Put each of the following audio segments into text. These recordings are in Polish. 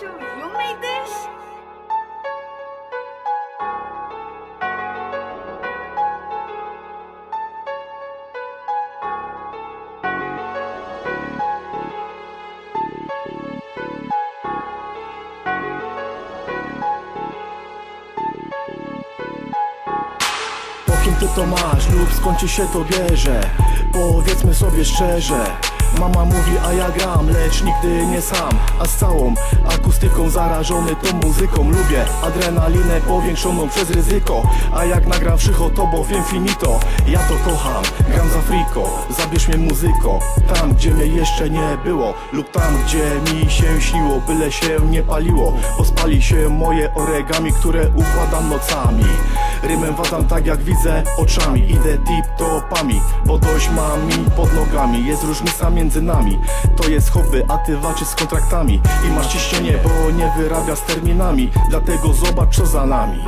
You made this? Ty to masz lub skąd ci się to bierze? Powiedzmy sobie szczerze Mama mówi, a ja gram, lecz nigdy nie sam A z całą akustyką zarażony tą muzyką Lubię. Adrenalinę powiększoną przez ryzyko A jak nagram wszycho to bowiem finito. Ja to kocham, gram za friko Zabierz mnie muzyko, tam gdzie mnie jeszcze nie było Lub tam gdzie mi się śniło, byle się nie paliło. Bo spali się moje oregami, które układam nocami Rymem wadam tak jak widzę oczami. Idę tip-topami, bo dość mam mi pod nogami. Jest różnica między nami. To jest hobby, a ty walczysz z kontraktami. I masz ciśnienie, bo nie wyrabia z terminami. Dlatego zobacz co za nami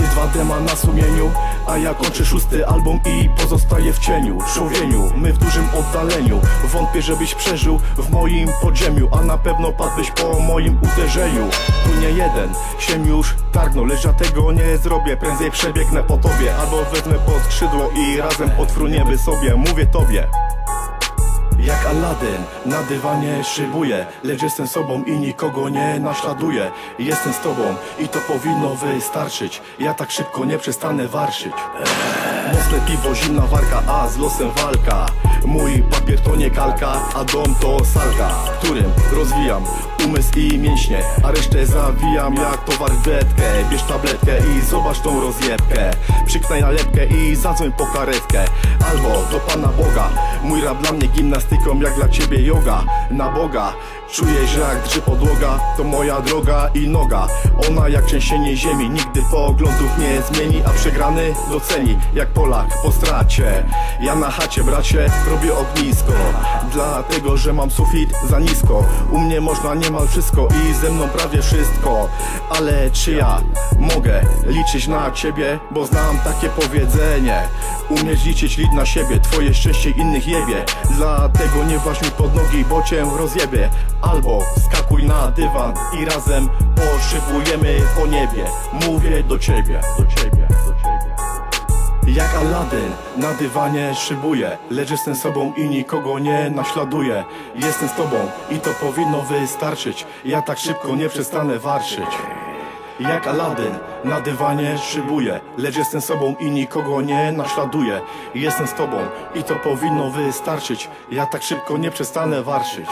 ty 2D ma na sumieniu, a ja kończę szósty album i pozostaję w cieniu Człowieniu, my w dużym oddaleniu. Wątpię, żebyś przeżył w moim podziemiu A na pewno padłeś po moim uderzeniu Tu nie jeden się już targnął Lecz ja tego nie zrobię, prędzej przebiegnę po tobie Albo wezmę pod skrzydło i razem odfruniemy sobie. Mówię tobie jak Aladdin na dywanie szybuję Lecz jestem sobą i nikogo nie naśladuję Jestem z tobą i to powinno wystarczyć. Ja tak szybko nie przestanę warszyć. Mocne piwo, zimna warka, a z losem walka. Mój papier to nie kalka, a dom to salka którym rozwijam umysł i mięśnie A resztę zawijam jak towar w betkę Bierz tabletkę i zobacz tą rozjebkę. Przyknaj nalepkę i zadzwoń po karetkę. Albo do Pana Boga. Mój rap dla mnie gimnastyką jak dla Ciebie yoga. Na Boga. Czuję, że jak drży podłoga To moja droga i noga. Ona jak trzęsienie ziemi Nigdy poglądów nie zmieni A przegrany doceni Jak Polak po stracie. Ja na chacie bracie robię ognisko. Dlatego, że mam sufit za nisko. U mnie można niemal wszystko I ze mną prawie wszystko. Ale czy ja mogę liczyć na ciebie? Bo znam takie powiedzenie. Umiesz liczyć lid na siebie Twoje szczęście innych jebie. Dlatego nie właź mi pod nogi, bo cię rozjebie. Albo skakuj na dywan i razem poszybujemy po niebie. Mówię do ciebie, do ciebie jak Aladdin na dywanie szybuję Lecz jestem sobą i nikogo nie naśladuję Jestem z tobą i to powinno wystarczyć. Ja tak szybko nie przestanę warszyć. Jak Aladdin na dywanie szybuję Lecz jestem sobą i nikogo nie naśladuję Jestem z tobą i to powinno wystarczyć. Ja tak szybko nie przestanę warszyć